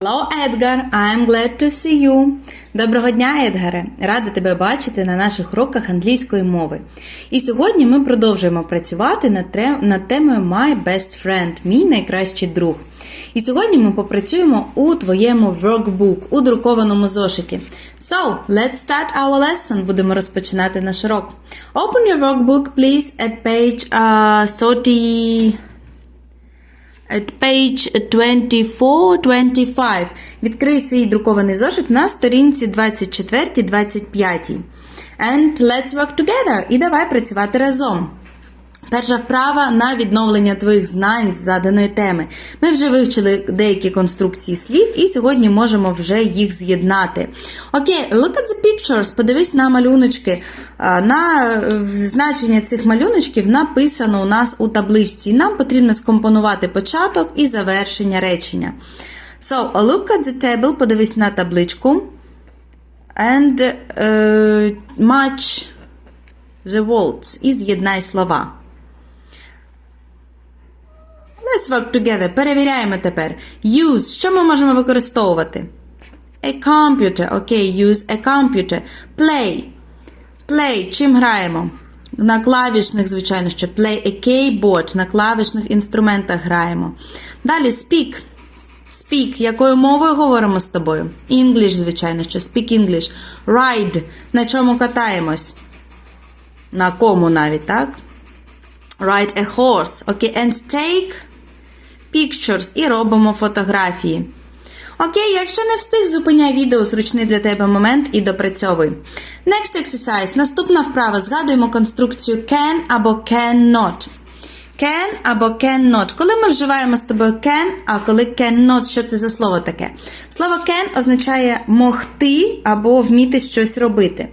Hello, Edgar. I'm glad to see you. Доброго дня, Едгаре! Рада тебе бачити на наших уроках англійської мови. І сьогодні ми продовжуємо працювати над, над темою My Best Friend, мій найкращий друг. І сьогодні ми попрацюємо у твоєму workbook, у друкованому зошиті. So, let's start our lesson. Будемо розпочинати наш урок. Open your workbook, please, at page uh, 30... Page 24-25. Відкрий свій друкований зошит на сторінці 24-25. And let's work together. І давай працювати разом. Перша вправа на відновлення твоїх знань з заданої теми. Ми вже вивчили деякі конструкції слів і сьогодні можемо вже їх з'єднати. Окей, look at the pictures. Подивись на малюночки. На е, значення цих малюночків написано у нас у табличці. Нам потрібно скомпонувати початок і завершення речення. So, look at the table, подивись на табличку. And е, match the words. І з'єднай слова. Let's work together. Перевіряємо тепер. Use. Що ми можемо використовувати? A computer. Окей, use a computer. Play. Play. Чим граємо? На клавішних, звичайно, що play a keyboard. На клавішних інструментах граємо. Далі speak. Speak. Якою мовою говоримо з тобою? English, звичайно, що speak English. Ride. На чому катаємось? На кому навіть, так? Ride a horse. Окей, and take pictures. І робимо фотографії. Окей, якщо не встиг, зупиняй відео, зручний для тебе момент і допрацьовуй. Next exercise. Наступна вправа. Згадуємо конструкцію can або cannot. Can або cannot. Коли ми вживаємо з тобою can, а коли cannot, що це за слово таке? Слово can означає могти або вміти щось робити.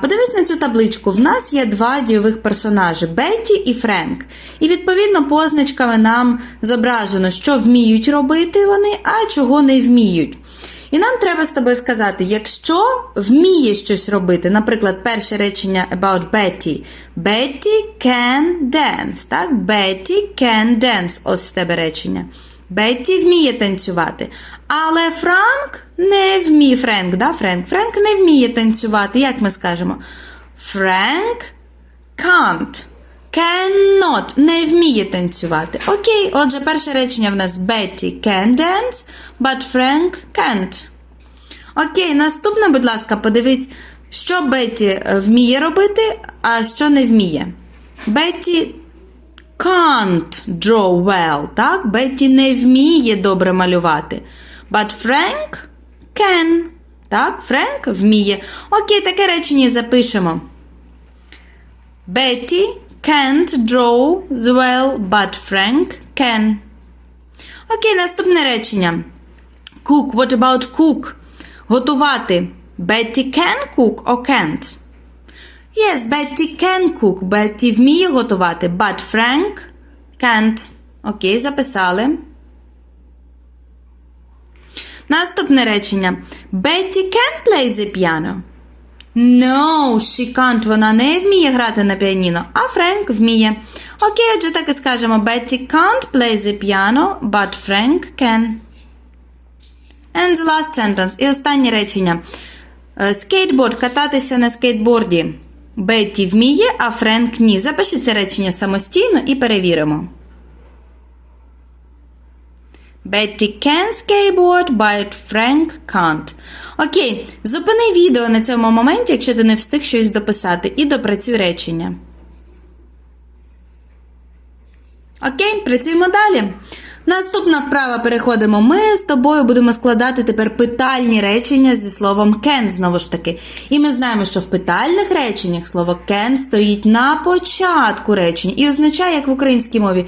Подивись на цю табличку. В нас є два дійових персонажі Бетті і Френк. І відповідно позначками нам зображено, що вміють робити вони, а чого не вміють. І нам треба з тобою сказати, якщо вміє щось робити, наприклад, перше речення about Betty. Betty can dance. Так? Betty can dance. Ось в тебе речення. Бетті вміє танцювати. Але Франк не вміє. Френк, да? Френк. Френк не вміє танцювати. Як ми скажемо? Frank can't. Cannot. Не вміє танцювати. Окей, отже, перше речення в нас Betty can dance, but Frank can't. Окей, наступне, будь ласка, подивись, що Бетті е, вміє робити, а що не вміє. Бетті can't draw well, так? Бетті не вміє добре малювати. But Frank can. Так, Френк вміє. Окей, таке речення запишемо. Betty can't draw as well, but Frank can. Окей, наступне речення. Cook. What about cook? Готувати. Betty can cook or can't? Yes, Betty can cook. Betty вміє готувати, but Frank can't. Окей, записали. Наступне речення. Betty can play the piano. No, she can't. Вона не вміє грати на піаніно, а Френк вміє. Окей, отже, так і скажемо. Betty can't play the piano, but Frank can. And the last sentence. І останнє речення. Е, Скейтборд. Кататися на скейтборді. Бетті вміє, а Френк ні. Запиши це речення самостійно і перевіримо. Betty can skateboard, but Frank can't. Окей, зупини відео на цьому моменті, якщо ти не встиг щось дописати, і допрацюй речення. Окей, працюємо далі. Наступна вправа переходимо. Ми з тобою будемо складати тепер питальні речення зі словом can, знову ж таки. І ми знаємо, що в питальних реченнях слово can стоїть на початку речень і означає, як в українській мові.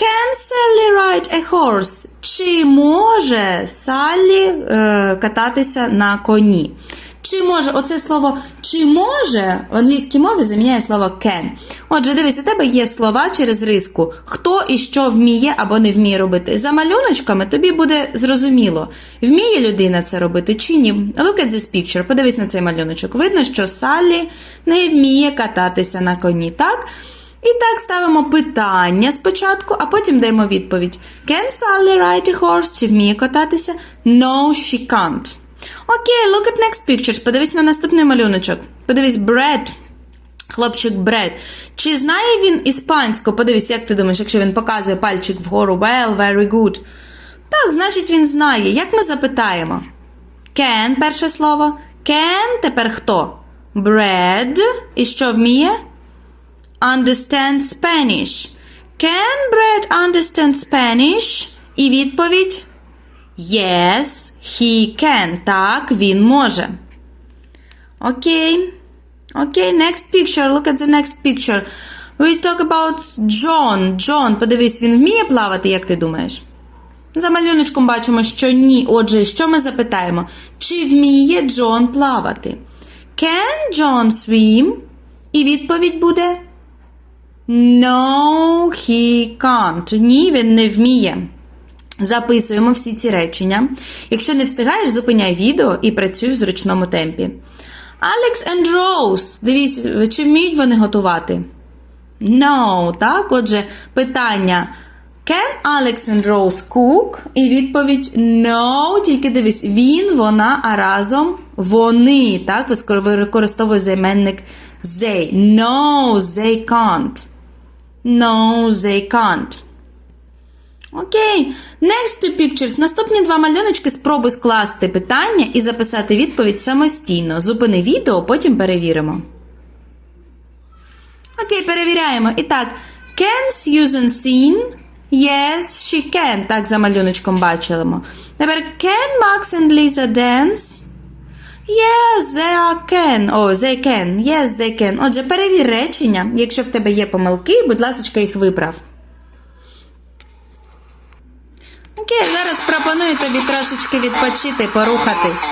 Can Sally ride a horse? Чи може Саллі е, кататися на коні? Чи може оце слово чи може в англійській мові заміняє слово can. Отже, дивись, у тебе є слова через риску, хто і що вміє або не вміє робити. За малюночками тобі буде зрозуміло, вміє людина це робити чи ні. Look at this picture, подивись на цей малюночок. Видно, що Саллі не вміє кататися на коні, так? І так ставимо питання спочатку, а потім даємо відповідь. Can Sally ride a horse? Чи вміє кататися? No, she can't. Окей, look at next pictures. Подивись на наступний малюночок. Подивись, Brad. Хлопчик Бред. Чи знає він іспанську? Подивись, як ти думаєш, якщо він показує пальчик вгору. Well, very good. Так, значить, він знає. Як ми запитаємо? Can – перше слово. Can – тепер хто? Brad. І що вміє? Understand Spanish. Can Brad understand Spanish? І відповідь Yes, he can. Так, він може. Окей. Окей, next picture. Look at the next picture. We talk about John. John, подивись, він вміє плавати, як ти думаєш? За малюночком бачимо, що ні. Отже, що ми запитаємо? Чи вміє Джон плавати? Can John swim? І відповідь буде No, he can't. Ні, він не вміє. Записуємо всі ці речення. Якщо не встигаєш, зупиняй відео і працюй в зручному темпі. Alex and Rose. Дивись, чи вміють вони готувати? No, так? Отже, питання. Can Alex and Rose cook? І відповідь No, тільки дивись, він, вона, а разом вони. Так, використовує займенник they. No, they can't. No, they can't. Окей. Next two pictures. Наступні два малюночки спробуй скласти питання і записати відповідь самостійно. Зупини відео, потім перевіримо. Окей, перевіряємо. І так, can Susan sing? Yes, she can. Так, за малюночком бачимо. Тепер can Max and Lisa dance? Yes, they are can. О, they can. Yes, they can. Отже, перевір речення. Якщо в тебе є помилки, будь ласка, їх виправ. Окей, зараз пропоную тобі трошечки відпочити, порухатись.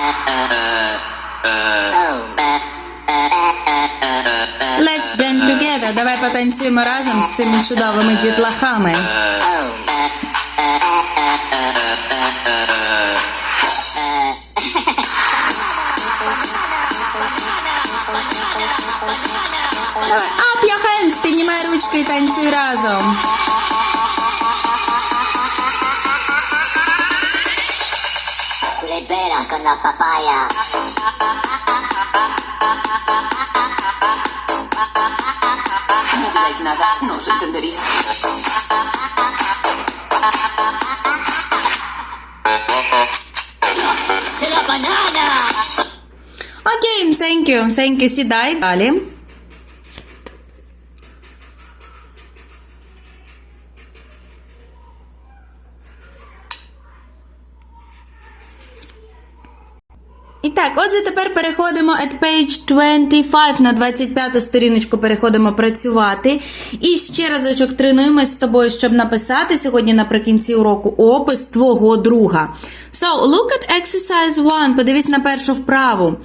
Let's dance together. Давай потанцюємо разом з цими чудовими дітлахами. Up your hands, піднімай ручки і танцюй разом. Tú liberas con la papaya. No digáis nada, no os entendería. ¡Se la banana! Окей, thank you, thank you. Сідай далі. І так, отже, тепер переходимо at page 25 на 25 сторіночку переходимо працювати. І ще разочок тренуємось з тобою, щоб написати сьогодні наприкінці уроку опис твого друга. So, look at exercise 1. Подивись на першу вправу.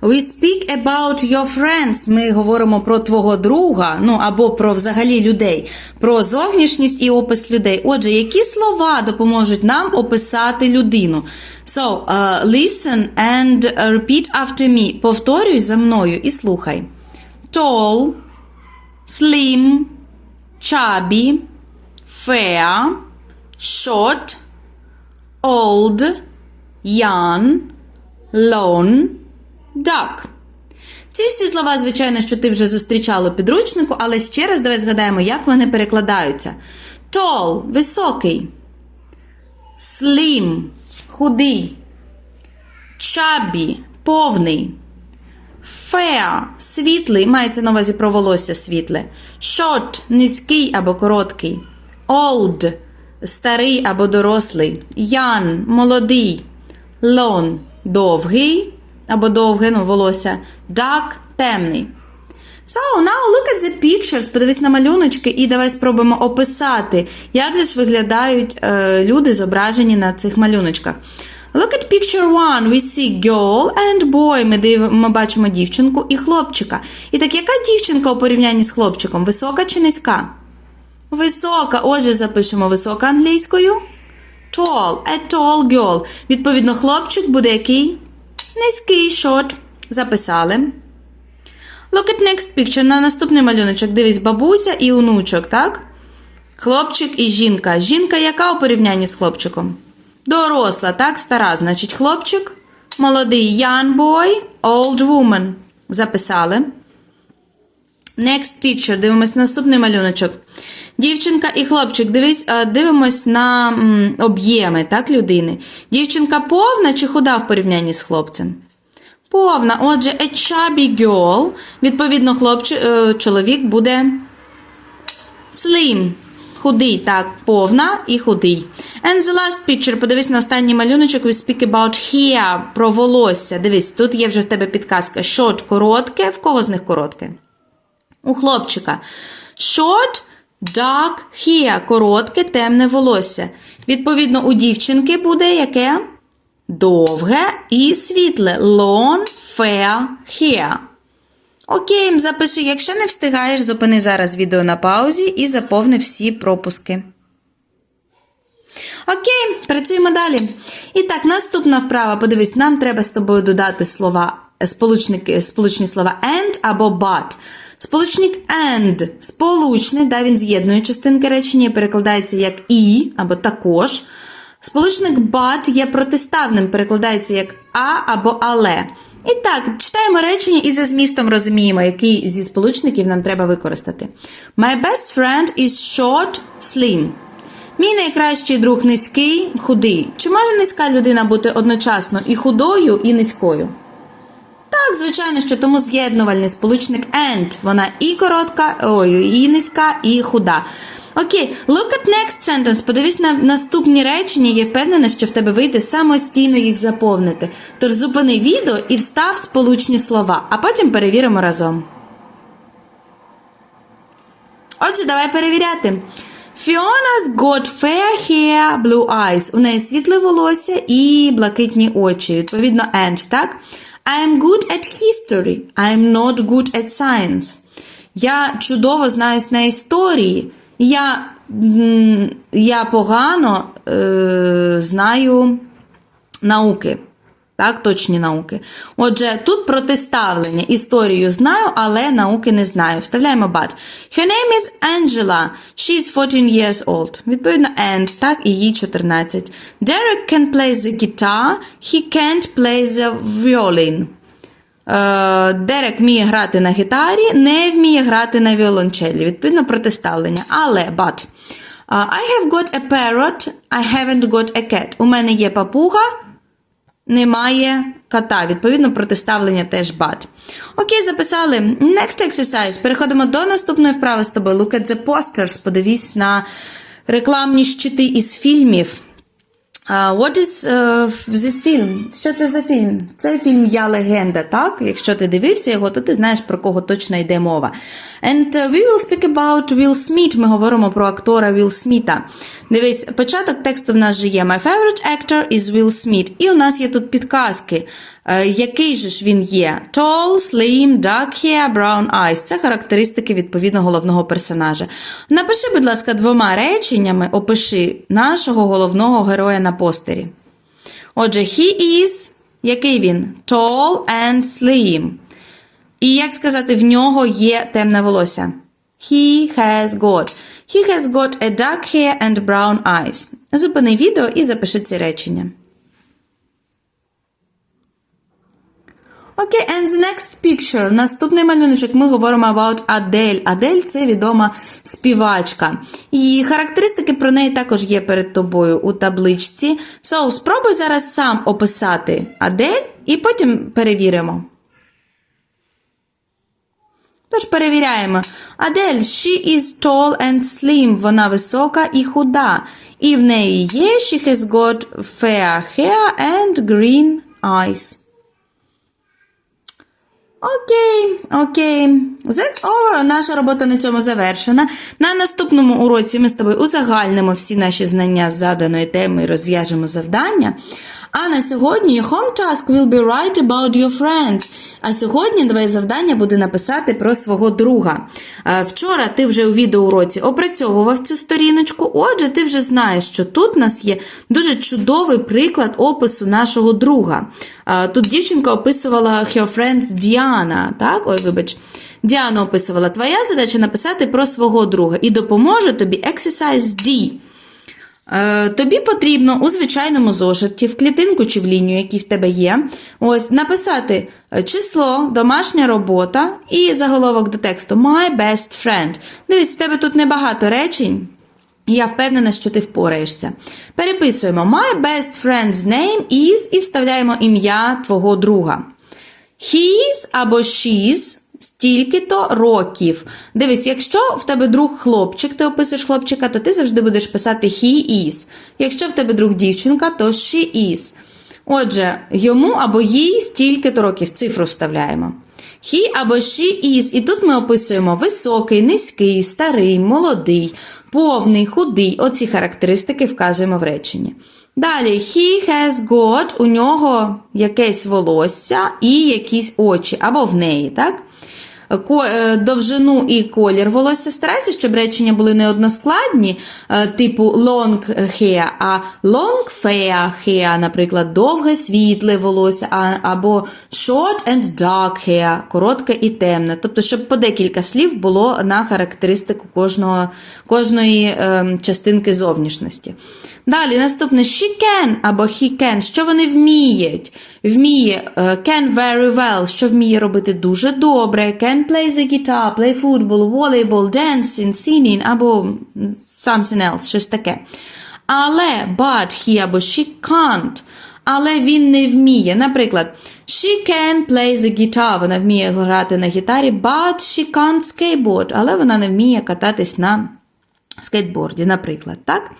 We speak about your friends. Ми говоримо про твого друга, ну або про взагалі людей, про зовнішність і опис людей. Отже, які слова допоможуть нам описати людину? So, uh, listen and repeat after me. Повторюй за мною і слухай. Tall, slim, chubby, fair, short, old, young, lone, dark. Ці всі слова, звичайно, що ти вже зустрічала у підручнику, але ще раз давай згадаємо, як вони перекладаються. Tall – високий. Slim – худий. Chubby – повний. Fair – світлий, мається на увазі про волосся світле. Short – низький або короткий. Old – старий або дорослий. Young – молодий. Long – довгий або довге, ну, волосся. Dark – темний. So, now look at the pictures. Подивись на малюночки і давай спробуємо описати, як же ж виглядають е, люди, зображені на цих малюночках. Look at picture one. We see girl and boy. Ми, див... Ми бачимо дівчинку і хлопчика. І так, яка дівчинка у порівнянні з хлопчиком? Висока чи низька? Висока. Отже, запишемо висока англійською. Tall. A tall girl. Відповідно, хлопчик буде який? Низький, шот. Записали. Look at next picture. На наступний малюночок. Дивись, бабуся і онучок, так? Хлопчик і жінка. Жінка яка у порівнянні з хлопчиком? Доросла, так, стара, значить, хлопчик. Молодий young boy, old woman. Записали. Next picture. Дивимось наступний малюночок. Дівчинка і хлопчик. Дивись, дивимось на об'єми так, людини. Дівчинка повна чи худа в порівнянні з хлопцем? Повна. Отже, a chubby girl. Відповідно, хлопчик, е, чоловік буде slim. Худий, так, повна і худий. And the last picture. Подивись на останній малюночок. We speak about hair, про волосся. Дивись, тут є вже в тебе підказка. Short – коротке. В кого з них коротке? У хлопчика. Short, dark hair. Коротке, темне волосся. Відповідно, у дівчинки буде яке? Довге і світле. Long, fair hair. Окей, запиши. Якщо не встигаєш, зупини зараз відео на паузі і заповни всі пропуски. Окей, працюємо далі. І так, наступна вправа. Подивись, нам треба з тобою додати слова, сполучники, сполучні слова and або but. Сполучник and сполучний, да, він з'єднує частинки речення перекладається як і або також. Сполучник but є протиставним, перекладається як а або але. І так, читаємо речення і за змістом розуміємо, який зі сполучників нам треба використати. My best friend is short, slim. Мій найкращий друг низький, худий. Чи може низька людина бути одночасно і худою, і низькою? Звичайно, що тому з'єднувальний сполучник and. Вона і коротка, ой, і низька, і худа. Окей, look at next sentence. Подивись на наступні речення. Я впевнена, що в тебе вийде самостійно їх заповнити. Тож зупини відео і встав сполучні слова, а потім перевіримо разом. Отже, давай перевіряти. Fiona's got fair hair, blue eyes. У неї світле волосся і блакитні очі. Відповідно, and, так? I am good at history. I am not good at science. Я чудово знаюсь на історії. Я, я погано е, знаю науки. Так, точні науки. Отже, тут протиставлення. Історію знаю, але науки не знаю. Вставляємо but. Her name is Angela. She is 14 years old. Відповідно, and, так, і їй 14. Derek can play the guitar. He can't play the violin. Дерек вміє грати на гітарі, не вміє грати на віолончелі. Відповідно, протиставлення. Але, but. Е, I have got a parrot, I haven't got a cat. У мене є папуга, немає кота. Відповідно, протиставлення теж but. Окей, записали. Next exercise. Переходимо до наступної вправи з тобою. Look at the posters. Подивись на рекламні щити із фільмів. Uh, what is uh, this film? Що це за фільм? Це фільм Я легенда, так? Якщо ти дивився його, то ти знаєш, про кого точно йде мова. And uh, we will speak about Will Smith. Ми говоримо про актора Will Сміта. Дивись, початок тексту в нас же є My favorite actor is Will Smith. І у нас є тут підказки. Е, який же ж він є? Tall, slim, dark hair, brown eyes. Це характеристики відповідно головного персонажа. Напиши, будь ласка, двома реченнями опиши нашого головного героя на постері. Отже, he is, який він? Tall and slim. І як сказати, в нього є темне волосся? He has got. He has got a dark hair and brown eyes. Зупини відео і запиши ці речення. Окей, and the next picture. Наступний малюночок ми говоримо about Адель. Адель це відома співачка. І характеристики про неї також є перед тобою у табличці. So, спробуй зараз сам описати Адель і потім перевіримо. Тож перевіряємо. Адель, she is tall and slim. Вона висока і худа. І в неї є she has got fair hair and green eyes. Окей, окей. That's all. Наша робота на цьому завершена. На наступному уроці ми з тобою узагальнимо всі наші знання з заданої теми і розв'яжемо завдання. А на сьогодні home task will be write about your friend. А сьогодні твоє завдання буде написати про свого друга. Вчора ти вже у відеоуроці опрацьовував цю сторіночку, отже, ти вже знаєш, що тут у нас є дуже чудовий приклад опису нашого друга. Тут дівчинка описувала her friends Діана, так? Ой, вибач. Діана описувала. Твоя задача написати про свого друга і допоможе тобі exercise D. Е, тобі потрібно у звичайному зошиті, в клітинку чи в лінію, які в тебе є, ось написати е, число, домашня робота і заголовок до тексту My best friend. Дивись, в тебе тут небагато речень. Я впевнена, що ти впораєшся. Переписуємо My best friend's name is і вставляємо ім'я твого друга. His або she's стільки-то років. Дивись, якщо в тебе друг хлопчик, ти описуєш хлопчика, то ти завжди будеш писати he is. Якщо в тебе друг дівчинка, то she is. Отже, йому або їй стільки-то років цифру вставляємо. He або she is. І тут ми описуємо високий, низький, старий, молодий, повний, худий. Оці характеристики вказуємо в реченні. Далі, he has got, у нього якесь волосся і якісь очі, або в неї, так? Е, довжину і колір волосся. Старайся, щоб речення були не односкладні, е, типу long hair, а long fair hair, наприклад, довге світле волосся, або short and dark hair, коротке і темне. Тобто, щоб по декілька слів було на характеристику кожного, кожної ем, частинки зовнішності. Далі, наступне she can або he can, що вони вміють. Вміє е, can very well, що вміє робити дуже добре. Can play the guitar, play football, volleyball, dancing, singing або something else, щось таке. Але but he або she can't. Але він не вміє. Наприклад, she can play the guitar, вона вміє грати на гітарі, but she can't skateboard, але вона не вміє кататись на скейтборді, наприклад, так?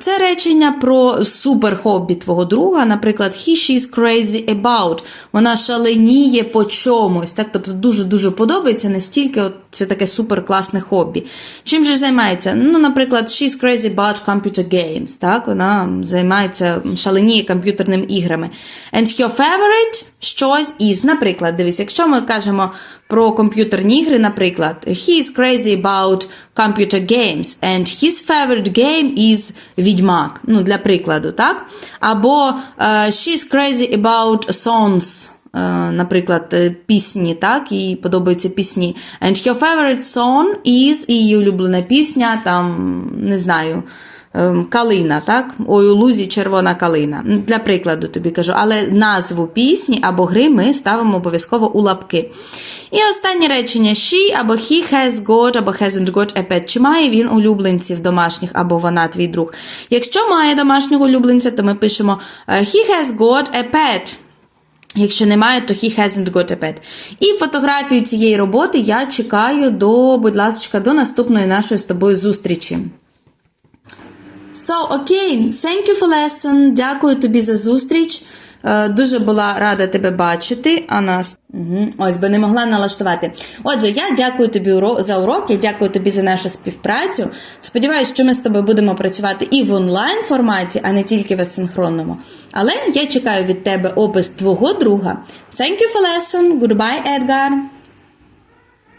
Це речення про суперхобі твого друга, наприклад, he she's crazy about. Вона шаленіє по чомусь, так? тобто дуже-дуже подобається настільки от це таке суперкласне хобі. Чим же займається? Ну, наприклад, she's crazy about computer games. Так? Вона займається шаленіє комп'ютерними іграми. And your favorite щось із. Наприклад, дивись, якщо ми кажемо про комп'ютерні ігри, наприклад, he is crazy about computer games, and his favorite game is Відьмак. Ну, для прикладу, так? Або е, she's crazy about songs. е, Наприклад, е, пісні, так, їй подобаються пісні. And her favorite song is і її улюблена пісня, там, не знаю, калина, так? Ой, у лузі червона калина. Для прикладу тобі кажу, але назву пісні або гри ми ставимо обов'язково у лапки. І останнє речення she або he has got або hasn't got a pet. Чи має він улюбленців домашніх або вона твій друг? Якщо має домашнього улюбленця, то ми пишемо е, he has got a pet. Якщо немає, то he hasn't got a pet. І фотографію цієї роботи я чекаю до, будь ласка, до наступної нашої з тобою зустрічі. So, окей, thank you for lesson. Дякую тобі за зустріч. Е, Дуже була рада тебе бачити. А нас угу. ось би не могла налаштувати. Отже, я дякую тобі за урок, я дякую тобі за нашу співпрацю. Сподіваюсь, що ми з тобою будемо працювати і в онлайн форматі, а не тільки в асинхронному. Але я чекаю від тебе опис твого друга. Thank you for lesson. Goodbye, Edgar.